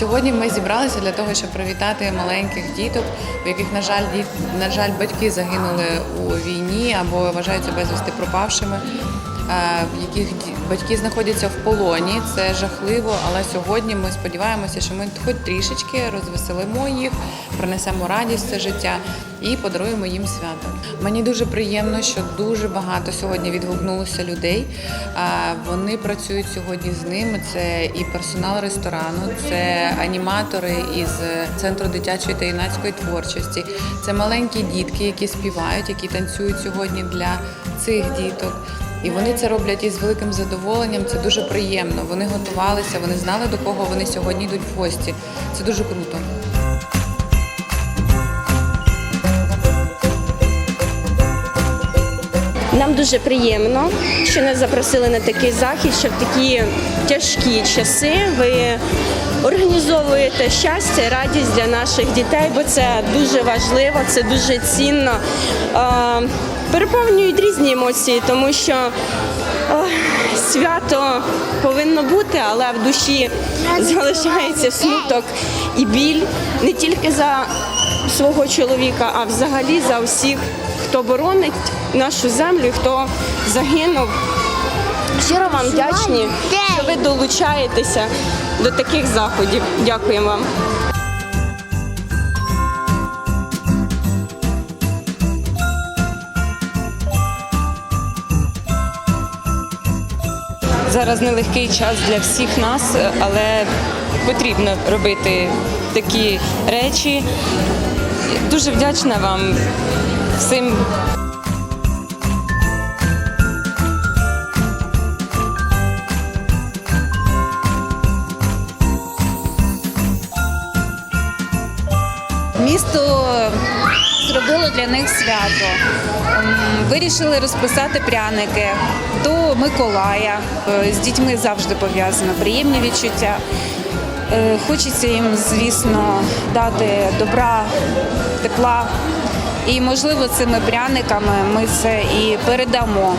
Сьогодні ми зібралися для того, щоб привітати маленьких діток, у яких, на жаль, діт, на жаль, батьки загинули у війні або вважаються безвісти пропавшими, в яких батьки знаходяться в полоні. Це жахливо, але сьогодні ми сподіваємося, що ми хоч трішечки розвеселимо їх, принесемо радість це життя і подаруємо їм свято. Мені дуже приємно, що дуже багато сьогодні відгукнулося людей. Вони працюють сьогодні з ними. Це і персонал ресторану, це аніматори із центру дитячої та юнацької творчості. Це маленькі дітки, які співають, які танцюють сьогодні для цих діток. І вони це роблять із великим задоволенням. Це дуже приємно. Вони готувалися, вони знали до кого вони сьогодні йдуть в гості. Це дуже круто. Нам дуже приємно, що нас запросили на такий захід, що в такі тяжкі часи ви організовуєте щастя, радість для наших дітей, бо це дуже важливо, це дуже цінно. Переповнюють різні емоції, тому що е, свято повинно бути, але в душі залишається смуток і біль не тільки за свого чоловіка, а взагалі за всіх, хто боронить нашу землю, хто загинув. Щиро вам вдячні, що ви долучаєтеся до таких заходів. Дякуємо вам. Зараз нелегкий час для всіх нас, але потрібно робити такі речі. Дуже вдячна вам всім. Місто зробило для них свято. Вирішили розписати пряники до Миколая. Е, З дітьми завжди пов'язано приємні відчуття. Е, Хочеться їм, звісно, дати добра, тепла. І, можливо, цими пряниками ми це і передамо.